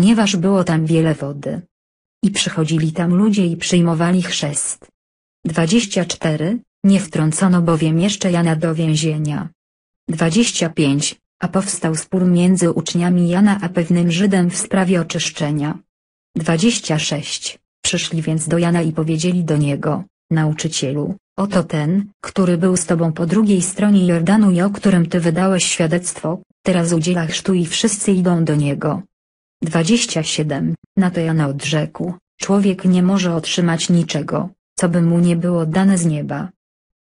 ponieważ było tam wiele wody. I przychodzili tam ludzie i przyjmowali chrzest. 24. Nie wtrącono bowiem jeszcze Jana do więzienia. 25. A powstał spór między uczniami Jana a pewnym Żydem w sprawie oczyszczenia. 26. Przyszli więc do Jana i powiedzieli do niego, nauczycielu, oto ten, który był z tobą po drugiej stronie Jordanu i o którym ty wydałeś świadectwo, teraz udziela chrztu i wszyscy idą do niego. 27. Na to Jan odrzekł, człowiek nie może otrzymać niczego, co by mu nie było dane z nieba.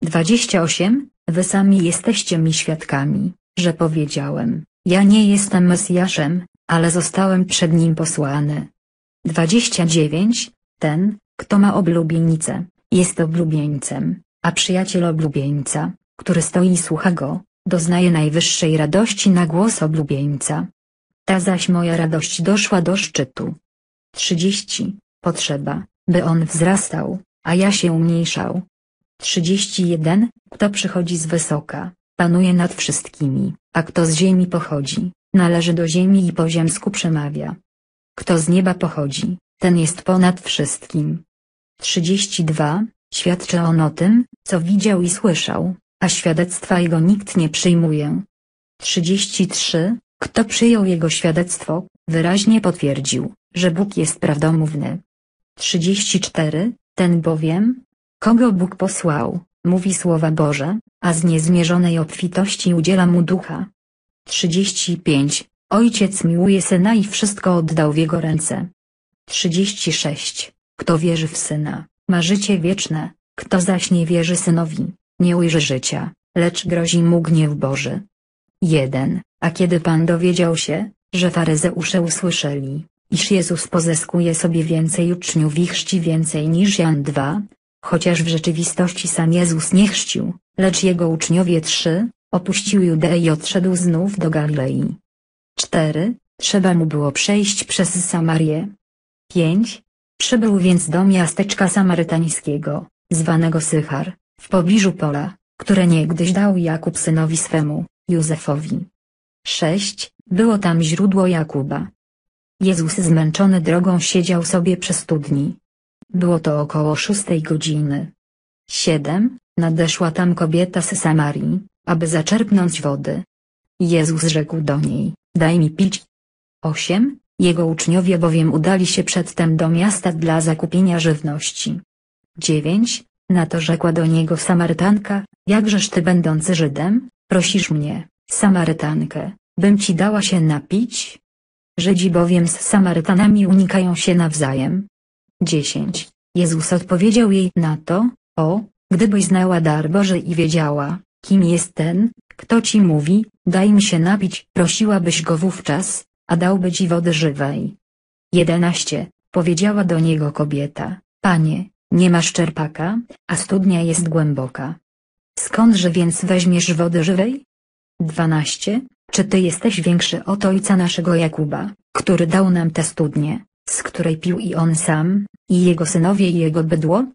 28. Wy sami jesteście mi świadkami, że powiedziałem, ja nie jestem Mesjaszem, ale zostałem przed nim posłany. 29. Ten, kto ma oblubienicę, jest oblubieńcem, a przyjaciel oblubieńca, który stoi i słucha go, doznaje najwyższej radości na głos oblubieńca. Ta zaś moja radość doszła do szczytu. 30. Potrzeba, by on wzrastał, a ja się umniejszał. 31. Kto przychodzi z wysoka, panuje nad wszystkimi, a kto z ziemi pochodzi, należy do ziemi i po ziemsku przemawia. Kto z nieba pochodzi, ten jest ponad wszystkim. 32. Świadczy on o tym, co widział i słyszał, a świadectwa jego nikt nie przyjmuje. 33. Kto przyjął jego świadectwo, wyraźnie potwierdził, że Bóg jest prawdomówny. 34. Ten bowiem, kogo Bóg posłał, mówi słowa Boże, a z niezmierzonej obfitości udziela mu ducha. 35. Ojciec miłuje syna i wszystko oddał w jego ręce. 36. Kto wierzy w syna, ma życie wieczne, kto zaś nie wierzy synowi, nie ujrzy życia, lecz grozi mu gniew Boży. 1. A kiedy Pan dowiedział się, że faryzeusze usłyszeli, iż Jezus pozyskuje sobie więcej uczniów i chrzci więcej niż Jan 2, chociaż w rzeczywistości sam Jezus nie chrzcił, lecz jego uczniowie 3, opuścił Judeę i odszedł znów do Galilei. 4. Trzeba mu było przejść przez Samarię. 5. Przybył więc do miasteczka samarytańskiego, zwanego Sychar, w pobliżu pola, które niegdyś dał Jakub synowi swemu, Józefowi. 6. Było tam źródło Jakuba. Jezus zmęczony drogą siedział sobie przy studni. Było to około szóstej godziny. 7. Nadeszła tam kobieta z Samarii, aby zaczerpnąć wody. Jezus rzekł do niej, daj mi pić. 8. Jego uczniowie bowiem udali się przedtem do miasta dla zakupienia żywności. 9. Na to rzekła do niego Samarytanka, jakżeż ty będący Żydem, prosisz mnie, Samarytankę, bym ci dała się napić? Żydzi bowiem z Samarytanami unikają się nawzajem. 10. Jezus odpowiedział jej na to, o, gdybyś znała dar Boży i wiedziała, kim jest ten, kto ci mówi, daj mi się napić, prosiłabyś go wówczas, a dałby ci wody żywej. 11. Powiedziała do niego kobieta, panie, nie masz czerpaka, a studnia jest głęboka. Skądże więc weźmiesz wody żywej? 12. Czy ty jesteś większy od ojca naszego Jakuba, który dał nam tę studnię, z której pił i on sam, i jego synowie i jego bydło?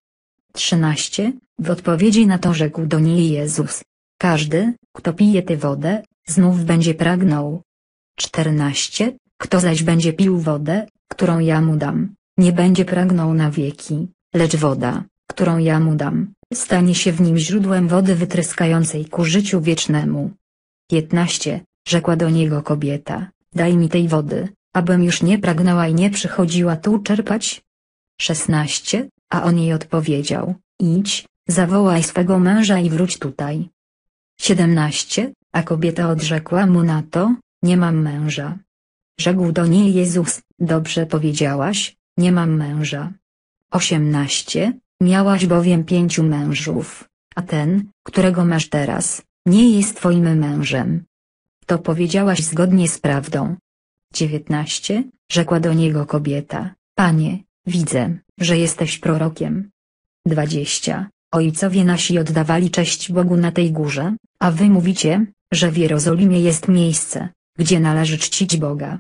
13. W odpowiedzi na to rzekł do niej Jezus. Każdy, kto pije tę wodę, znów będzie pragnął. 14. Kto zaś będzie pił wodę, którą ja mu dam, nie będzie pragnął na wieki, lecz woda, którą ja mu dam, stanie się w nim źródłem wody wytryskającej ku życiu wiecznemu. 15. Rzekła do niego kobieta, daj mi tej wody, abym już nie pragnęła i nie przychodziła tu czerpać. 16. A on jej odpowiedział, idź, zawołaj swego męża i wróć tutaj. 17. A kobieta odrzekła mu na to, nie mam męża. Rzekł do niej Jezus, dobrze powiedziałaś, nie mam męża. 18. Miałaś bowiem pięciu mężów, a ten, którego masz teraz, nie jest twoim mężem. To powiedziałaś zgodnie z prawdą. 19. Rzekła do niego kobieta, Panie, widzę, że jesteś prorokiem. 20. Ojcowie nasi oddawali cześć Bogu na tej górze, a wy mówicie, że w Jerozolimie jest miejsce, gdzie należy czcić Boga.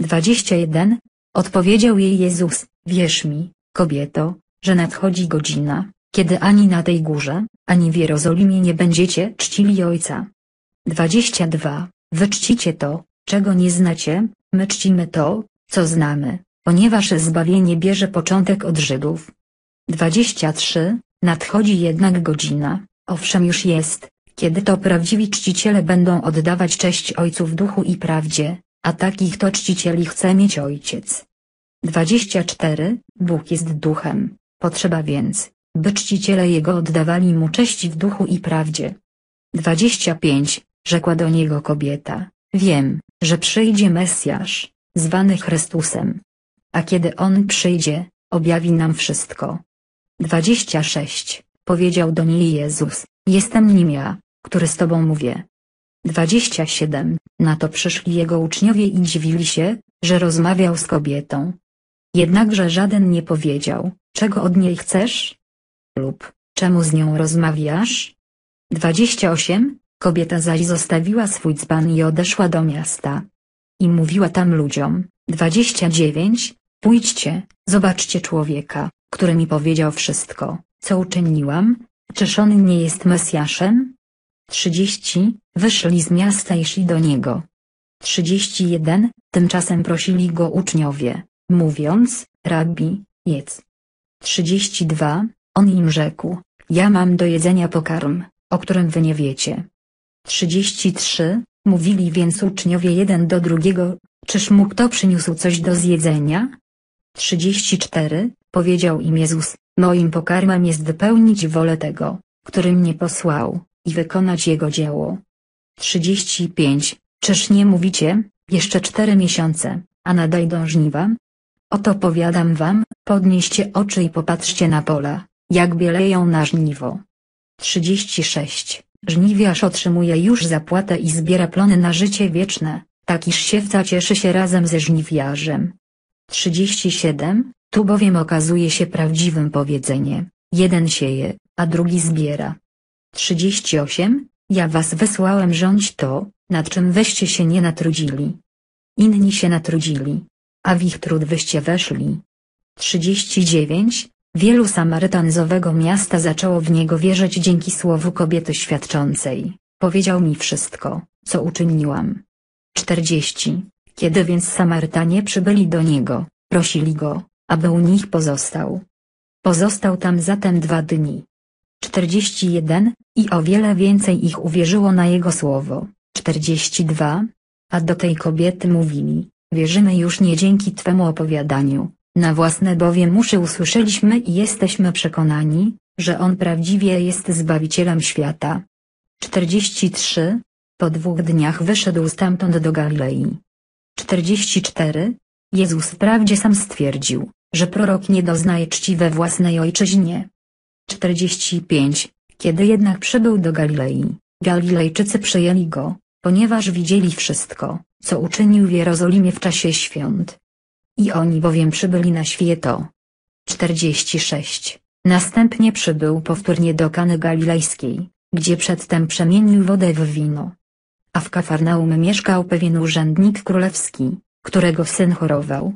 21. Odpowiedział jej Jezus, wierz mi, kobieto, że nadchodzi godzina, kiedy ani na tej górze, ani w Jerozolimie nie będziecie czcili Ojca. 22. Wy czcicie to, czego nie znacie, my czcimy to, co znamy, ponieważ zbawienie bierze początek od Żydów. 23. Nadchodzi jednak godzina, owszem już jest, kiedy to prawdziwi czciciele będą oddawać cześć Ojcu w duchu i prawdzie, a takich to czcicieli chce mieć Ojciec. 24. Bóg jest duchem, potrzeba więc, by czciciele Jego oddawali Mu cześć w duchu i prawdzie. 25. Rzekła do niego kobieta, wiem, że przyjdzie Mesjasz, zwany Chrystusem. A kiedy On przyjdzie, objawi nam wszystko. 26. Powiedział do niej Jezus, jestem nim ja, który z Tobą mówię. 27. Na to przyszli Jego uczniowie i dziwili się, że rozmawiał z kobietą. Jednakże żaden nie powiedział, czego od niej chcesz? Lub, czemu z nią rozmawiasz? 28. Kobieta zaś zostawiła swój dzban i odeszła do miasta. I mówiła tam ludziom, 29. Pójdźcie, zobaczcie człowieka, który mi powiedział wszystko, co uczyniłam, czyż on nie jest Mesjaszem? 30. Wyszli z miasta i szli do niego. 31. Tymczasem prosili go uczniowie, mówiąc, rabbi, jedz. 32. On im rzekł, ja mam do jedzenia pokarm, o którym wy nie wiecie. 33. Mówili więc uczniowie jeden do drugiego, czyż mu kto przyniósł coś do zjedzenia? 34. Powiedział im Jezus, moim pokarmem jest wypełnić wolę tego, który mnie posłał, i wykonać jego dzieło. 35. Czyż nie mówicie, jeszcze cztery miesiące, a nadejdą żniwa? Oto powiadam wam, podnieście oczy i popatrzcie na pola, jak bieleją na żniwo. 36. Żniwiarz otrzymuje już zapłatę i zbiera plony na życie wieczne, tak iż siewca cieszy się razem ze żniwiarzem. 37. Tu bowiem okazuje się prawdziwym powiedzenie, jeden sieje, a drugi zbiera. 38. Ja was wysłałem rządź to, nad czym weście się nie natrudzili. Inni się natrudzili, a w ich trud wyście weszli. 39. Wielu Samarytan z owego miasta zaczęło w niego wierzyć dzięki słowu kobiety świadczącej. Powiedział mi wszystko, co uczyniłam. 40. Kiedy więc Samarytanie przybyli do niego, prosili go, aby u nich pozostał. Pozostał tam zatem dwa dni. 41. I o wiele więcej ich uwierzyło na jego słowo. 42. A do tej kobiety mówili, wierzymy już nie dzięki Twemu opowiadaniu, na własne bowiem uszy usłyszeliśmy i jesteśmy przekonani, że On prawdziwie jest Zbawicielem świata. 43. Po dwóch dniach wyszedł stamtąd do Galilei. 44. Jezus wprawdzie sam stwierdził, że prorok nie doznaje czci we własnej ojczyźnie. 45. Kiedy jednak przybył do Galilei, Galilejczycy przyjęli go, ponieważ widzieli wszystko, co uczynił w Jerozolimie w czasie świąt. I oni bowiem przybyli na święto. 46. Następnie przybył powtórnie do Kany Galilejskiej, gdzie przedtem przemienił wodę w wino. A w Kafarnaum mieszkał pewien urzędnik królewski, którego syn chorował.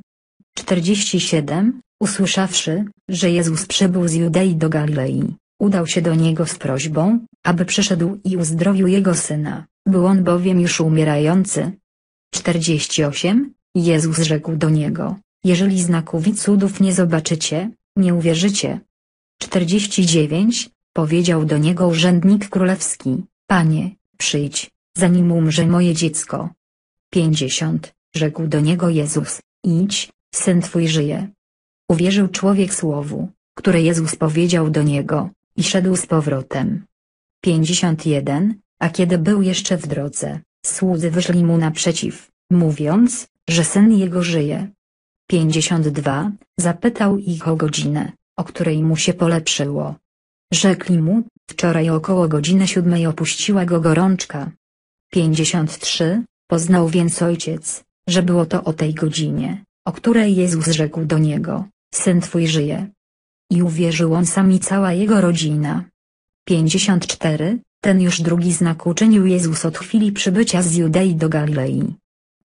47. Usłyszawszy, że Jezus przybył z Judei do Galilei, udał się do niego z prośbą, aby przyszedł i uzdrowił jego syna, był on bowiem już umierający. 48. Jezus rzekł do niego, jeżeli znaków i cudów nie zobaczycie, nie uwierzycie. 49. Powiedział do niego urzędnik królewski, Panie, przyjdź, zanim umrze moje dziecko. 50. Rzekł do niego Jezus, idź, syn twój żyje. Uwierzył człowiek słowu, które Jezus powiedział do niego, i szedł z powrotem. 51. A kiedy był jeszcze w drodze, słudzy wyszli mu naprzeciw, mówiąc, że syn jego żyje. 52. Zapytał ich o godzinę, o której mu się polepszyło. Rzekli mu, wczoraj około godziny siódmej opuściła go gorączka. 53. Poznał więc ojciec, że było to o tej godzinie, o której Jezus rzekł do niego, syn twój żyje. I uwierzył on sam i cała jego rodzina. 54. Ten już drugi znak uczynił Jezus od chwili przybycia z Judei do Galilei.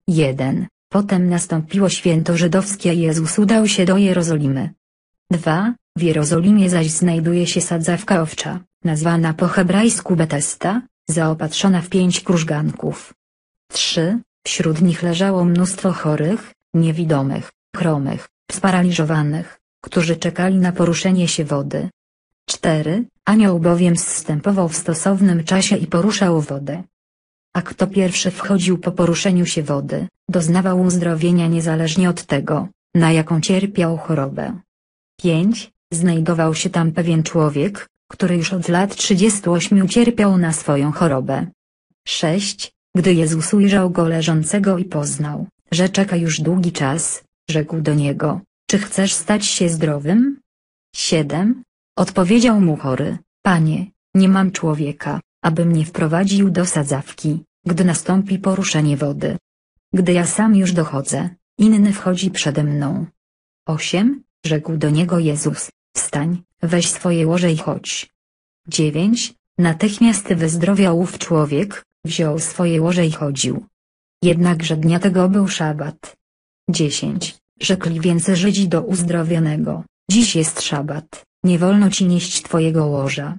1. Potem nastąpiło święto żydowskie i Jezus udał się do Jerozolimy. 2. W Jerozolimie zaś znajduje się sadzawka owcza, nazwana po hebrajsku Betesta, zaopatrzona w pięć krużganków. 3. Wśród nich leżało mnóstwo chorych, niewidomych, chromych, sparaliżowanych, którzy czekali na poruszenie się wody. 4. Anioł bowiem zstępował w stosownym czasie i poruszał wodę. A kto pierwszy wchodził po poruszeniu się wody, doznawał uzdrowienia niezależnie od tego, na jaką cierpiał chorobę. 5. Znajdował się tam pewien człowiek, który już od lat 38 cierpiał na swoją chorobę. 6. Gdy Jezus ujrzał go leżącego i poznał, że czeka już długi czas, rzekł do niego, czy chcesz stać się zdrowym? 7. Odpowiedział mu chory, panie, nie mam człowieka, aby mnie wprowadził do sadzawki, gdy nastąpi poruszenie wody. Gdy ja sam już dochodzę, inny wchodzi przede mną. 8. Rzekł do niego Jezus, wstań, weź swoje łoże i chodź. 9. Natychmiast wyzdrowiał ów człowiek, wziął swoje łoże i chodził. Jednakże dnia tego był szabat. 10. Rzekli więc Żydzi do uzdrowionego, dziś jest szabat, nie wolno ci nieść twojego łoża.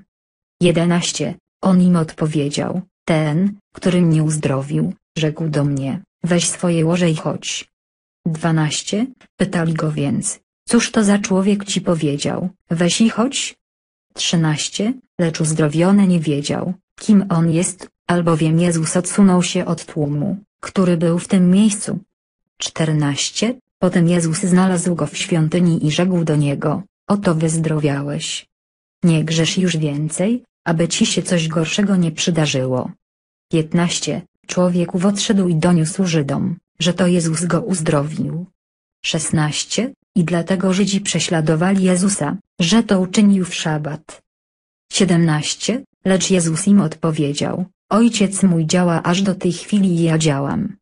11. On im odpowiedział, ten, który mnie uzdrowił, rzekł do mnie, weź swoje łoże i chodź. 12. Pytali go więc, cóż to za człowiek ci powiedział, weź i chodź? 13. Lecz uzdrowiony nie wiedział, kim on jest, albowiem Jezus odsunął się od tłumu, który był w tym miejscu. 14. Potem Jezus znalazł go w świątyni i rzekł do niego, oto wyzdrowiałeś. Nie grzesz już więcej, aby ci się coś gorszego nie przydarzyło. 15. Człowiek odszedł i doniósł Żydom, że to Jezus go uzdrowił. 16. I dlatego Żydzi prześladowali Jezusa, że to uczynił w szabat. 17. Lecz Jezus im odpowiedział, Ojciec mój działa aż do tej chwili i ja działam.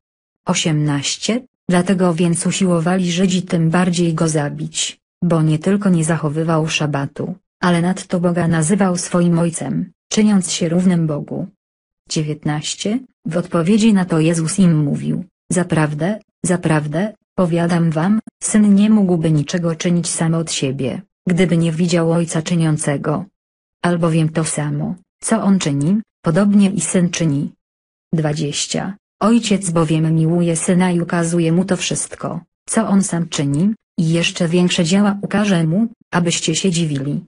18. Dlatego więc usiłowali Żydzi tym bardziej go zabić, bo nie tylko nie zachowywał szabatu, ale nadto Boga nazywał swoim Ojcem, czyniąc się równym Bogu. 19. W odpowiedzi na to Jezus im mówił, Zaprawdę, zaprawdę, powiadam wam, Syn nie mógłby niczego czynić sam od siebie, gdyby nie widział Ojca czyniącego. Albowiem to samo, co On czyni, podobnie i Syn czyni. 20. Ojciec bowiem miłuje Syna i ukazuje Mu to wszystko, co On sam czyni, i jeszcze większe dzieła ukaże Mu, abyście się dziwili.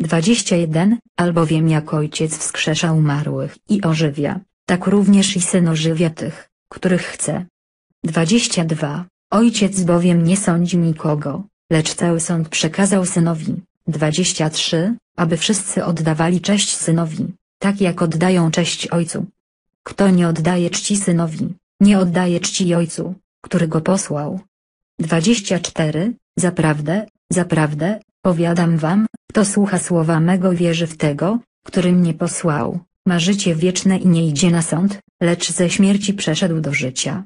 21. Albowiem jak Ojciec wskrzesza umarłych i ożywia, tak również i Syn ożywia tych, których chce. 22. Ojciec bowiem nie sądzi nikogo, lecz cały sąd przekazał Synowi. 23. Aby wszyscy oddawali cześć Synowi, tak jak oddają cześć Ojcu. Kto nie oddaje czci Synowi, nie oddaje czci Ojcu, który go posłał. 24. Zaprawdę, zaprawdę, powiadam wam, kto słucha słowa mego wierzy w tego, który mnie posłał, ma życie wieczne i nie idzie na sąd, lecz ze śmierci przeszedł do życia.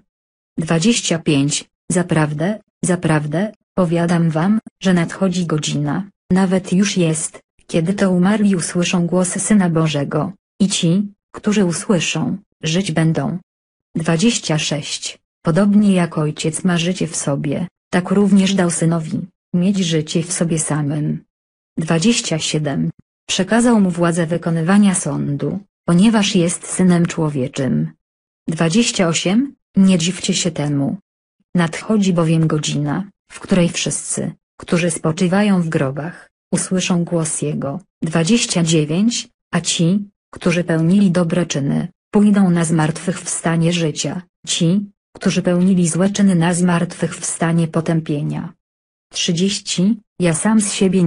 25. Zaprawdę, zaprawdę, powiadam wam, że nadchodzi godzina, nawet już jest, kiedy to umarli usłyszą głos Syna Bożego, i ci, którzy usłyszą, żyć będą. 26. Podobnie jak ojciec ma życie w sobie, tak również dał synowi, mieć życie w sobie samym. 27. Przekazał mu władzę wykonywania sądu, ponieważ jest synem człowieczym. 28. Nie dziwcie się temu. Nadchodzi bowiem godzina, w której wszyscy, którzy spoczywają w grobach, usłyszą głos Jego. 29. A ci, którzy pełnili dobre czyny, pójdą na zmartwychwstanie życia, ci, którzy pełnili złe czyny na zmartwychwstanie potępienia. 30. Ja sam z siebie